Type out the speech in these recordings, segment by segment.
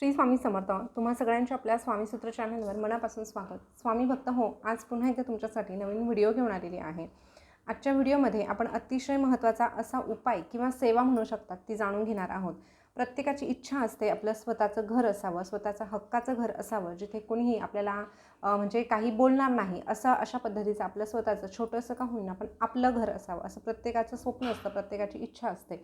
श्री स्वामी समर्थ तुम्हा सगळ्यांच्या आपल्या स्वामीसूत्र चॅनलवर मनापासून स्वागत. स्वामी भक्त हो आज पुन्हा एकदा तुमच्यासाठी नवीन व्हिडिओ घेऊन आलेली आहे. आजच्या व्हिडिओमध्ये आपण अतिशय महत्त्वाचा असा उपाय किंवा सेवा म्हणू शकतात ती जाणून घेणार आहोत. प्रत्येकाची इच्छा असते आपलं स्वतःचं घर असावं स्वतःचं हक्काचं घर असावं जिथे कोणीही आपल्याला म्हणजे काही बोलणार नाही असं अशा पद्धतीचं आपलं स्वतःचं छोटंसं का होईना पण आपलं घर असावं असं प्रत्येकाचं स्वप्न असतं प्रत्येकाची इच्छा असते.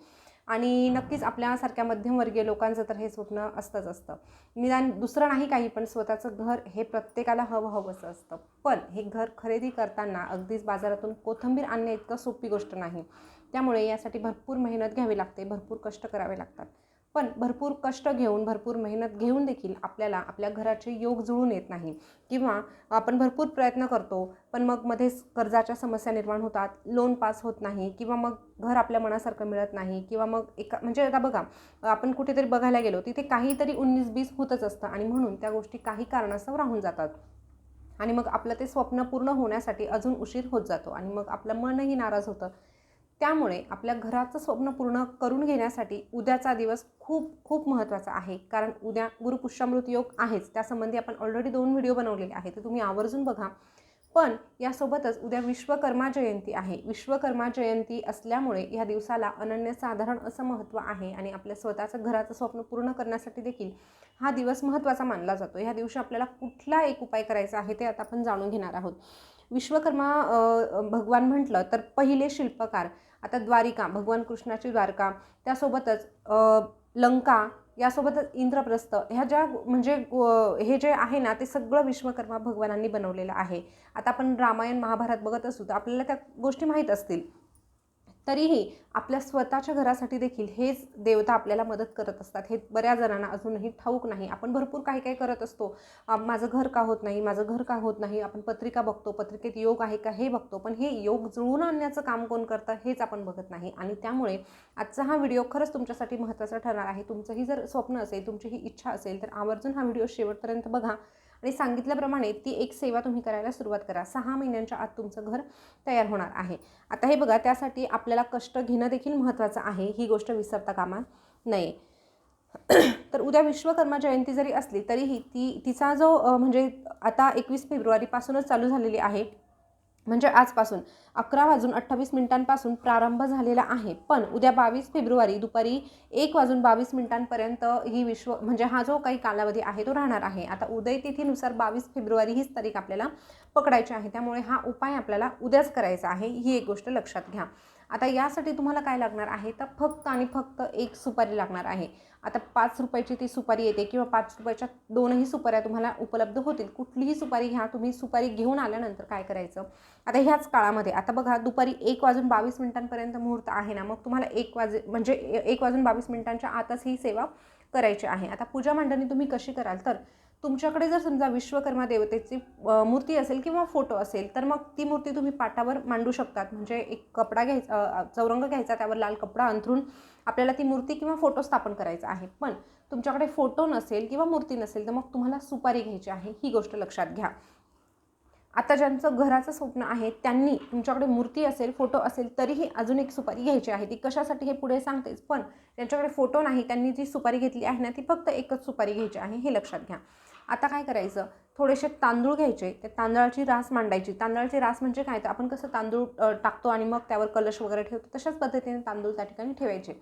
आणि नक्कीच आपल्यासारख्या मध्यमवर्गीय लोकांचं तर हे स्वप्न असतंच असतं. निदान दुसरं नाही काही पण स्वतःचं घर हे प्रत्येकाला हवं हवंसं असतं. पण हे घर खरेदी करताना अगदीच बाजारातून कोथंबीर आणणे इतकं सोपी गोष्ट नाही. त्यामुळे यासाठी भरपूर मेहनत घ्यावी लागते भरपूर कष्ट करावे लागतात. पण भरपूर कष्ट घेऊन भरपूर मेहनत घेऊन देखील आपल्याला आपल्या घराचे योग जुळून येत नाही. किंवा आपण भरपूर प्रयत्न करतो पण मग मध्येच कर्जाच्या समस्या निर्माण होतात लोन पास होत नाही किंवा मग घर आपल्या मनासारखं मिळत नाही किंवा मग एका म्हणजे आता बघा आपण कुठेतरी बघायला गेलो तिथे काहीतरी उन्नीस बीस होतच असतं आणि म्हणून त्या गोष्टी काही कारणास्तव राहून जातात. आणि मग आपलं ते स्वप्न पूर्ण होण्यासाठी अजून उशीर होत जातो आणि मग आपलं मनही नाराज होतं. त्यामुळे आपल्या घराचं स्वप्न पूर्ण करून घेण्यासाठी उद्याचा दिवस खूप खूप महत्त्वाचा आहे. कारण उद्या गुरुपुष्यामृत योग आहेच. त्यासंबंधी आपण ऑलरेडी दोन व्हिडिओ बनवलेले आहेत. ते तुम्ही आवर्जून बघा. पण यासोबतच उद्या विश्वकर्मा जयंती आहे. विश्वकर्मा जयंती असल्यामुळे या दिवसाला अनन्यसाधारण असं महत्त्व आहे आणि आपल्या स्वतःचं घराचं स्वप्न पूर्ण करण्यासाठी देखील हा दिवस महत्त्वाचा मानला जातो. ह्या दिवशी आपल्याला कुठला एक उपाय करायचा आहे ते आता आपण जाणून घेणार आहोत. विश्वकर्मा भगवान म्हटलं तर पहिले शिल्पकार आता द्वारिका भगवान कृष्णाची द्वारका त्यासोबतच लंका यासोबतच इंद्रप्रस्थ ह्या ज्या म्हणजे हे जे आहे ना ते सगळं विश्वकर्मा भगवानांनी बनवलेलं आहे. आता आपण रामायण महाभारत बघत असू तर आपल्याला त्या गोष्टी माहीत असतील. तरीही आपल्या स्वतःच्या घरासाठी देखील हेच देवता आपल्याला मदत करत असतात. हे बऱ्याच जणांना अजूनही ठाऊक नाही. आपण भरपूर काही काही करत असतो. माझं घर का होत नाही? माझं घर का होत नाही? आपण पत्रिका बघतो. पत्रिकेत योग आहे का? हे बघतो. पण हे योग जुळवून आणण्याचं काम कोण करतं? हेच आपण बघत नाही. आणि त्यामुळे आजचा हा व्हिडिओ खरंच तुमच्यासाठी महत्त्वाचा ठरणार आहे. तुमचंही जर स्वप्न असेल तुमची ही इच्छा असेल तर आवर्जून हा व्हिडिओ शेवटपर्यंत बघा. आणि सांगितल्याप्रमाणे ती एक सेवा तुम्ही करायला सुरुवात करा. सहा महिन्यांच्या आत तुमचं घर तयार होणार आहे. आता हे बघा त्यासाठी आपल्याला कष्ट घेणं देखील महत्त्वाचं आहे. ही गोष्ट विसरता कामा नये. तर उद्या विश्वकर्मा जयंती जरी असली तरीही ती तिचा जो म्हणजे आता एकवीस फेब्रुवारीपासूनच चालू झालेली आहे म्हणजे आजपासून अकरा वाजून अठ्ठावीस मिनिटांपासून प्रारंभ झालेला आहे. पण उद्या बावीस फेब्रुवारी दुपारी एक वाजून बावीस मिनिटांपर्यंत ही विश्व म्हणजे हा जो काही कालावधी आहे तो राहणार आहे. आता उदय तिथीनुसार बावीस फेब्रुवारी हीच तारीख आपल्याला पकडायची आहे. त्यामुळे हा उपाय आपल्याला उद्याच करायचा आहे. ही एक गोष्ट लक्षात घ्या. आता यासाठी तुम्हाला काय लागणार आहे? तर फक्त आणि फक्त एक सुपारी लागणार आहे. आता पाच रुपयाची ती सुपारी येते किंवा पाच रुपयाच्या दोनही सुपाऱ्या तुम्हाला उपलब्ध होतील. कुठलीही सुपारी घ्या तुम्ही सुपारी घेऊन आल्यानंतर काय करायचं? आता ह्याच काळामध्ये आता बघा दुपारी एक वाजून बावीस मिनिटांपर्यंत मुहूर्त आहे ना मग तुम्हाला एक वाजे म्हणजे ए- एक वाजून बावीस मिनिटांच्या आतच ही सेवा करायची आहे. आता पूजा मांडणी तुम्ही कशी कराल? तर तुमच्याकडे जर समजा विश्वकर्मा देवतेची मूर्ती असेल किंवा फोटो असेल तर मग ती मूर्ती तुम्ही पाटावर मांडू शकतात. म्हणजे एक कपडा घ्यायचा चौरंग घ्यायचा त्यावर लाल कपडा अंथरून आपल्याला ती मूर्ती किंवा फोटो स्थापन करायचा आहे. पण तुमच्याकडे फोटो नसेल किंवा मूर्ती नसेल तर मग तुम्हाला सुपारी घ्यायची आहे. ही गोष्ट लक्षात घ्या. आता ज्यांचं घराचं स्वप्न आहे त्यांनी तुमच्याकडे मूर्ती असेल फोटो असेल तरीही अजून एक सुपारी घ्यायची आहे. ती कशासाठी हे पुढे सांगतेच. पण ज्यांच्याकडे फोटो नाही त्यांनी जी सुपारी घेतली आहे ना ती फक्त एकच सुपारी घ्यायची आहे हे लक्षात घ्या. आता काय करायचं? थोडेसे तांदूळ घ्यायचे. ते तांदळाची रास मांडायची. तांदळाची रास म्हणजे काय? तर आपण कसं तांदूळ टाकतो आणि मग त्यावर कलश वगैरे ठेवतो तशाच पद्धतीने तांदूळ त्या ठिकाणी ठेवायचे.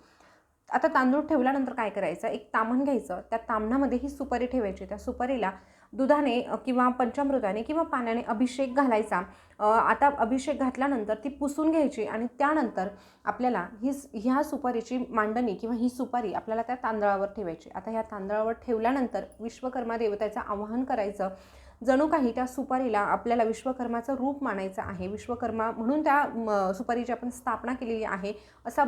आता तांदूळ ठेवल्यानंतर काय करायचं? एक तामण घ्यायचं. त्या तामणामध्ये ही सुपारी ठेवायची. त्या सुपारीला दुधाने किंवा पंचामृताने किंवा पाण्याने अभिषेक घालायचा. आता अभिषेक घातल्यानंतर ती पुसून घ्यायची आणि त्यानंतर आपल्याला ही ह्या सुपारीची मांडणी किंवा ही सुपारी आपल्याला त्या तांदळावर ठेवायची. आता ह्या तांदळावर ठेवल्यानंतर विश्वकर्मा देवतेचं आवाहन करायचं. जणू काही त्या सुपारीला आपल्याला विश्वकर्माचं रूप मानायचं आहे. विश्वकर्मा म्हणून त्या म, सुपारीची आपण स्थापना केलेली आहे असा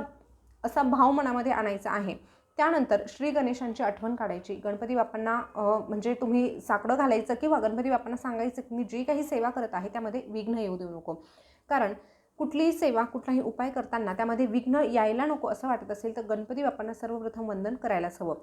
असा भाव मनामध्ये आणायचा आहे. त्यानंतर श्री गणेशांची आठवण काढायची. गणपती बाप्पांना म्हणजे तुम्ही साकडं घालायचं किंवा गणपती बाप्पांना सांगायचं की मी जी काही सेवा करत आहे त्यामध्ये विघ्न येऊ देऊ नको. कारण कुठलीही सेवा कुठलाही उपाय करताना त्यामध्ये विघ्न यायला नको असं वाटत असेल तर गणपती बाप्पांना सर्वप्रथम वंदन करायलाच हवं.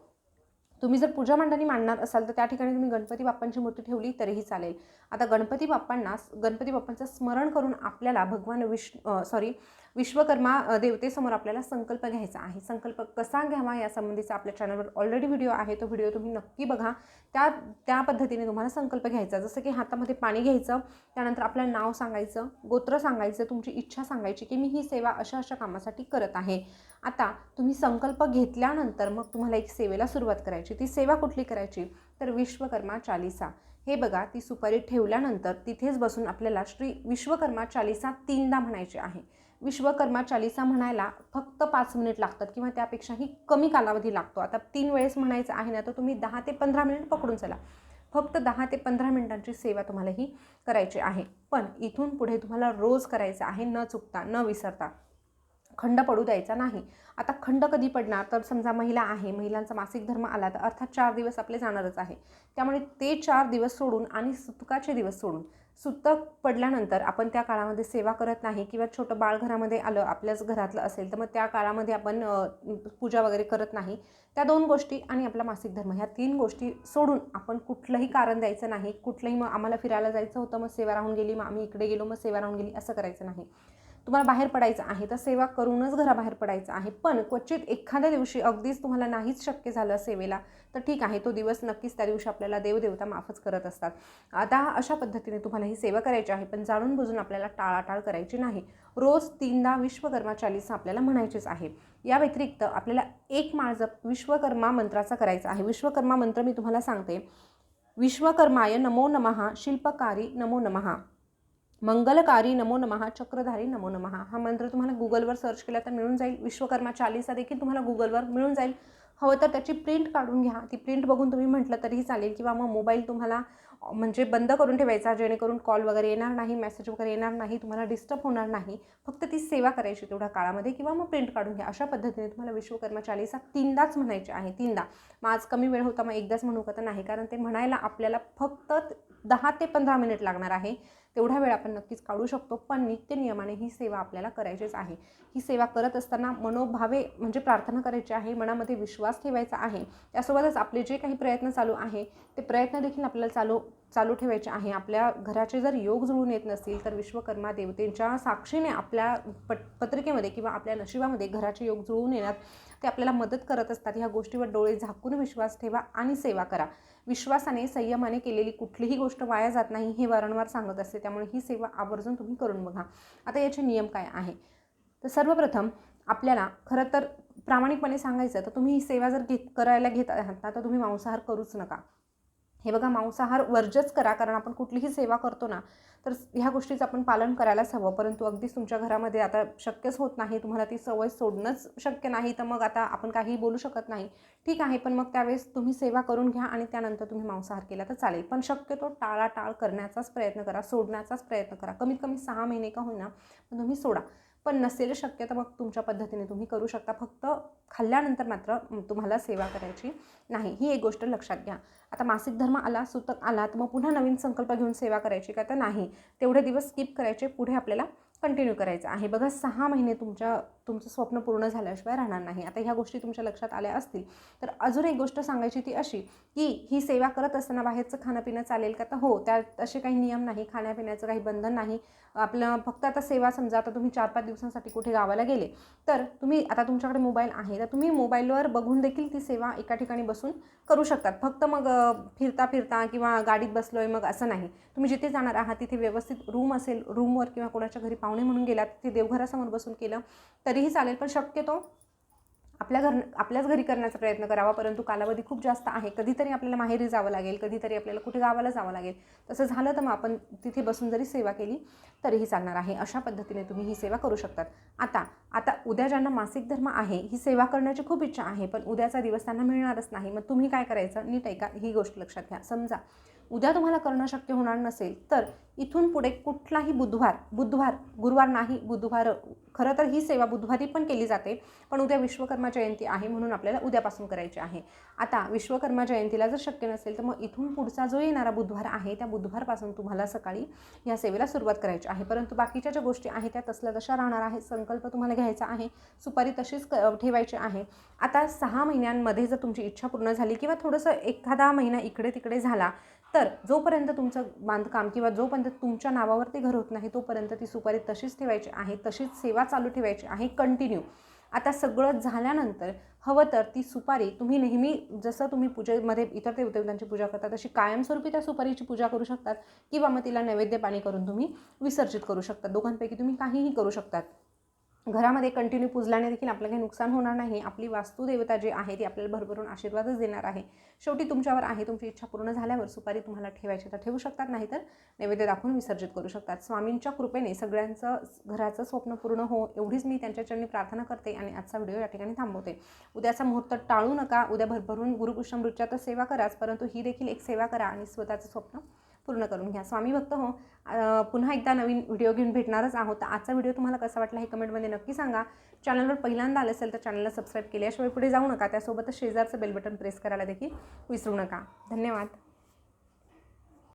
तुम्ही जर पूजा मांडणी मांडणार असाल तर त्या ठिकाणी तुम्ही गणपती बाप्पांची मूर्ती ठेवली तरीही चालेल. आता गणपती बाप्पांना गणपती बाप्पांचं स्मरण करून आपल्याला भगवान विष्णू सॉरी विश्वकर्मा देवतेसमोर आपल्याला संकल्प घ्यायचा आहे. संकल्प कसा घ्यावा या संबंधीचा आपल्या चॅनलवर ऑलरेडी व्हिडिओ आहे. तो व्हिडिओ तुम्ही नक्की बघा. त्या त्या पद्धतीने तुम्हाला संकल्प घ्यायचा. जसं की हातामध्ये पाणी घ्यायचं त्यानंतर आपलं नाव सांगायचं गोत्र सांगायचं तुमची इच्छा सांगायची की मी ही सेवा अशा अशा कामासाठी करत आहे. आता तुम्ही संकल्प घेतल्यानंतर मग तुम्हाला एक सेवेला सुरुवात करायची. ती सेवा कुठली करायची? तर विश्वकर्मा चालिसा. हे बघा ती सुपारी ठेवल्यानंतर तिथेच बसून आपल्याला श्री विश्वकर्मा चालिसा तीनदा म्हणायची आहे. विश्वकर्मा चालिसा म्हणायला फक्त पाच मिनिट लागतात किंवा त्यापेक्षाही कमी कालावधी लागतो. आता तीन वेळेस म्हणायचं आहे ना तर तुम्ही दहा ते पंधरा मिनिट पकडून चला. फक्त दहा ते पंधरा मिनिटांची सेवा तुम्हाला ही करायची आहे. पण इथून पुढे तुम्हाला रोज करायचं आहे न चुकता न विसरता. खंड पडू द्यायचा नाही. आता खंड कधी पडणार? तर समजा महिला आहे महिलांचा मासिक धर्म आला तर अर्थात चार दिवस आपले जाणारच आहे. त्यामुळे ते चार दिवस सोडून आणि सुतकाचे दिवस सोडून सुतक पडल्यानंतर आपण त्या काळामध्ये सेवा करत नाही किंवा छोटं बाळ घरामध्ये आलं आपल्याच घरातलं असेल तर मग त्या काळामध्ये आपण पूजा वगैरे करत नाही. त्या दोन गोष्टी आणि आपला मासिक धर्म ह्या तीन गोष्टी सोडून आपण कुठलंही कारण द्यायचं नाही. कुठलंही मग आम्हाला फिरायला जायचं होतं मग सेवा राहून गेली मग आम्ही इकडे गेलो मग सेवा राहून गेली असं करायचं नाही. तुम्हाला बाहेर पडायचं आहे तर सेवा करूनच घराबाहेर पडायचं आहे. पण क्वचित एखाद्या दिवशी अगदीच तुम्हाला नाहीच शक्य झालं सेवेला तर ठीक आहे तो दिवस नक्कीच त्या दिवशी आपल्याला देवदेवता माफच करत असतात. आता अशा पद्धतीने तुम्हाला ही सेवा करायची आहे पण जाणून बुजून आपल्याला टाळाटाळ करायची नाही. रोज तीनदा विश्वकर्मा चालीसा आपल्याला म्हणायचीच आहे. या व्यतिरिक्त आपल्याला एक माळ जप विश्वकर्मा मंत्राचा करायचा आहे. विश्वकर्मा मंत्र मी तुम्हाला सांगते. विश्वकर्माय नमो नमः शिल्पकारी नमो नमः. मंगलकारी नमो नमहा चक्रधारी नमो नमः. हा मंत्र तुम्हाला गुगलवर सर्च केला तर मिळून जाईल. विश्वकर्मा चालीसा देखील तुम्हाला गुगलवर मिळून जाईल. हवं तर त्याची प्रिंट काढून घ्या. ती प्रिंट बघून तुम्ही म्हटलं तरीही चालेल किंवा मग मोबाईल तुम्हाला म्हणजे बंद करून ठेवायचा जेणेकरून कॉल वगैरे येणार नाही मेसेज वगैरे येणार नाही तुम्हाला डिस्टर्ब होणार नाही. फक्त ती सेवा करायची तेवढ्या काळामध्ये किंवा मग प्रिंट काढून घ्या. अशा पद्धतीने तुम्हाला विश्वकर्मा चालीसा तीनदाच म्हणायचे आहे. तीनदा. मग आज कमी वेळ होता मग एकदाच म्हणू का तर नाही. कारण ते म्हणायला आपल्याला फक्त दहा ते पंधरा मिनिट लागणार आहे. तेवढा वेळ आपण नक्कीच काढू शकतो. पण नित्य नियमाने ही सेवा आपल्याला करायचीच आहे. ही सेवा करत असताना मनोभावे म्हणजे प्रार्थना करायची आहे मनामध्ये विश्वास ठेवायचा आहे. त्यासोबतच आपले जे काही प्रयत्न चालू आहे ते प्रयत्न देखील आपल्याला चालू चालू ठेवायचे आहे. आपल्या घराचे जर योग जुळून येत नसतील तर विश्वकर्मा देवतेंच्या साक्षीने आपल्या पट पत्रिकेमध्ये किंवा आपल्या नशिबामध्ये घराचे योग जुळून येण्यात ते आपल्याला मदत करत असतात. ह्या गोष्टीवर डोळे झाकून विश्वास ठेवा आणि सेवा करा. विश्वासाने संयमाने केलेली कुठलीही गोष्ट वाया जात नाही हे वारंवार सांगत असते. त्यामुळे ही सेवा आवर्जून तुम्ही करून बघा. आता याचे नियम काय आहे? तर सर्वप्रथम आपल्याला खरं तर प्रामाणिकपणे सांगायचं तर तुम्ही ही सेवा जर घेत करायला घेत आहात ना तर तुम्ही मांसाहार करूच नका. हे बघा मांसाहार वर्जच करा कारण आपण कुठलीही सेवा करतो ना तर ह्या गोष्टीचं आपण पालन करायलाच हवं. परंतु अगदीच तुमच्या घरामध्ये आता शक्यच होत नाही तुम्हाला ती सवय सोडणंच शक्य नाही तर मग आता आपण काहीही बोलू शकत नाही. ठीक आहे पण मग त्यावेळेस तुम्ही सेवा करून घ्या आणि त्यानंतर तुम्ही मांसाहार केला तर चालेल. पण शक्यतो टाळाटाळ करण्याचाच प्रयत्न करा सोडण्याचाच प्रयत्न करा. कमीत कमी सहा महिने का होईना पण तुम्ही सोडा. पण नसेल शक्य तर मग तुमच्या पद्धतीने तुम्ही करू शकता. फक्त खाल्ल्यानंतर मात्र तुम्हाला सेवा करायची नाही. ही एक गोष्ट लक्षात घ्या. आता मासिक धर्म आला सुतक आला तर मग पुन्हा नवीन संकल्प घेऊन सेवा करायची का? तर नाही. तेवढे दिवस स्किप करायचे पुढे आपल्याला कंटिन्यू करायचं आहे. बघा सहा महिने तुमच्या तुमचं स्वप्न पूर्ण झाल्याशिवाय राहणार नाही. आता ह्या गोष्टी तुमच्या लक्षात आल्या असतील. तर अजून एक गोष्ट सांगायची ती अशी की ही सेवा करत असताना बाहेरचं खाणं पिणं चालेल का? तर हो त्यात असे काही नियम नाही खाण्यापिण्याचं काही बंधन नाही. आपलं फक्त आता सेवा समजा आता तुम्ही चार पाच दिवसांसाठी कुठे गावाला गेले तर तुम्ही आता तुमच्याकडे मोबाईल आहे तर तुम्ही मोबाईलवर बघून देखील ती सेवा एका ठिकाणी बसून करू शकतात. फक्त मग फिरता फिरता किंवा गाडीत बसलो आहे मग असं नाही. तुम्ही जिथे जाणार आहात तिथे व्यवस्थित रूम असेल रूमवर किंवा कोणाच्या घरी पाहुणे म्हणून गेलात तिथे देवघरासमोर बसून केलं तरी तरीही चालेल पण शक्यतो आपल्या घर आपल्याच घरी करण्याचा प्रयत्न करावा परंतु कालावधी खूप जास्त आहे. कधीतरी आपल्याला माहेरी जावं लागेल कधीतरी आपल्याला कुठे गावाला जावं लागेल. तसं झालं तर मग आपण तिथे बसून जरी सेवा केली तरीही चालणार आहे. अशा पद्धतीने तुम्ही ही सेवा करू शकतात. आता आता उद्या ज्यांना मासिक धर्म आहे ही सेवा करण्याची खूप इच्छा आहे पण उद्याचा दिवस त्यांना मिळणारच नाही. मग तुम्ही काय करायचं? नीट ऐका ही गोष्ट लक्षात घ्या. समजा उद्या तुम्हाला करणं शक्य होणार नसेल तर इथून पुढे कुठलाही बुधवार बुधवार गुरुवार नाही बुधवार खरं तर ही सेवा बुधवारी पण केली जाते पण उद्या विश्वकर्मा जयंती आहे म्हणून आपल्याला उद्यापासून करायची आहे. आता विश्वकर्मा जयंतीला जर शक्य नसेल तर मग इथून पुढचा जो येणारा बुधवार आहे त्या बुधवारपासून तुम्हाला सकाळी या सेवेला सुरुवात करायची आहे. परंतु बाकीच्या ज्या गोष्टी आहेत त्या तसल्या तशा राहणार आहे संकल्प तुम्हाला घ्यायचा आहे सुपारी तशीच क ठेवायची आहे. आता सहा महिन्यांमध्ये जर तुमची इच्छा पूर्ण झाली किंवा थोडंसं एखादा महिना इकडे तिकडे झाला तर जोपर्यंत तुमचं बांधकाम किंवा जोपर्यंत तुमच्या नावावर ते घर होत नाही तोपर्यंत ती सुपारी तशीच ठेवायची आहे तशीच सेवा चालू ठेवायची आहे कंटिन्यू आता सगळं झाल्यानंतर हवं तर ती सुपारी तुम्ही नेहमी जसं तुम्ही पूजेमध्ये इतर देवदेवतांची पूजा करता तशी कायमस्वरूपी त्या सुपारीची पूजा करू शकतात किंवा मग तिला नैवेद्य पाणी करून तुम्ही विसर्जित करू शकता. दोघांपैकी तुम्ही काहीही करू शकतात. घरामध्ये कंटिन्यू पुजल्याने देखील आपलं काही नुकसान होणार नाही. आपली वास्तुदेवता जी आहे ती आपल्याला भरभरून आशीर्वादच देणार आहे. शेवटी तुमच्यावर आहे तुमची इच्छा पूर्ण झाल्यावर सुपारी तुम्हाला ठेवायची. तर ठेवू शकतात नाही तर नैवेद्य दाखवून विसर्जित करू शकतात. स्वामींच्या कृपेने सगळ्यांचं घराचं स्वप्न पूर्ण हो एवढीच मी त्यांच्या चरणी प्रार्थना करते आणि आजचा व्हिडिओ या ठिकाणी थांबवते. उद्याचा मुहूर्त टाळू नका. उद्या भरभरून गुरुपुष्टमृतच्या तर सेवा कराच परंतु ही देखील एक सेवा करा आणि स्वतःचं स्वप्न पूर्ण करून घ्या. स्वामी भक्त हो पुन्हा एकदा नवीन व्हिडिओ घेऊन भेटणारच आहोत. आजचा व्हिडिओ तुम्हाला कसा वाटला हे कमेंटमध्ये नक्की सांगा. चॅनलवर पहिल्यांदा आलं असेल तर चॅनलला सबस्क्राईब केल्याशिवाय पुढे जाऊ नका. त्यासोबतच शेजारचं बेल बटन प्रेस करायला देखील विसरू नका. धन्यवाद.